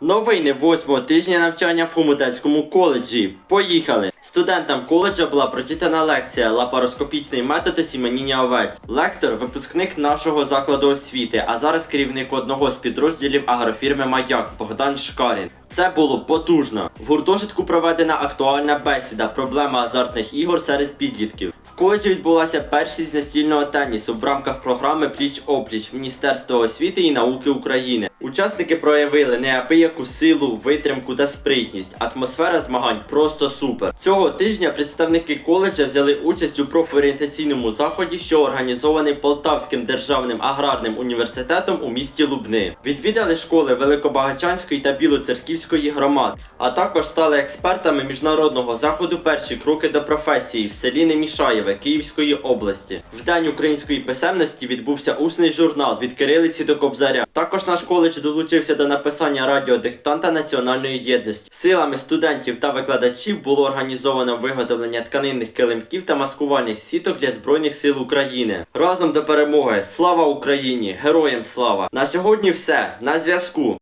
Новини восьмого тижня навчання в Хомутецькому коледжі. Поїхали! Студентам коледжа була прочитана лекція Лапароскопічний метод осіменіння овець. Лектор випускник нашого закладу освіти, а зараз керівник одного з підрозділів агрофірми Маяк Богдан Шкарін. Це було потужно. В гуртожитку проведена актуальна бесіда проблема азартних ігор серед підлітків. Коледжі відбулася першість настільного тенісу в рамках програми Пліч опліч Міністерства освіти і науки України. Учасники проявили неабияку силу, витримку та спритність. Атмосфера змагань просто супер. Цього тижня представники коледжа взяли участь у профорієнтаційному заході, що організований Полтавським державним аграрним університетом у місті Лубни. Відвідали школи Великобагачанської та Білоцерківської громад, а також стали експертами міжнародного заходу перші кроки до професії в селі Немішаєве Київської області. В день української писемності відбувся усний журнал від кирилиці до кобзаря. Також наш коледж долучився до написання радіодиктанта національної єдності. Силами студентів та викладачів було організовано виготовлення тканинних килимків та маскувальних сіток для збройних сил України. Разом до перемоги! Слава Україні! Героям слава! На сьогодні все на зв'язку.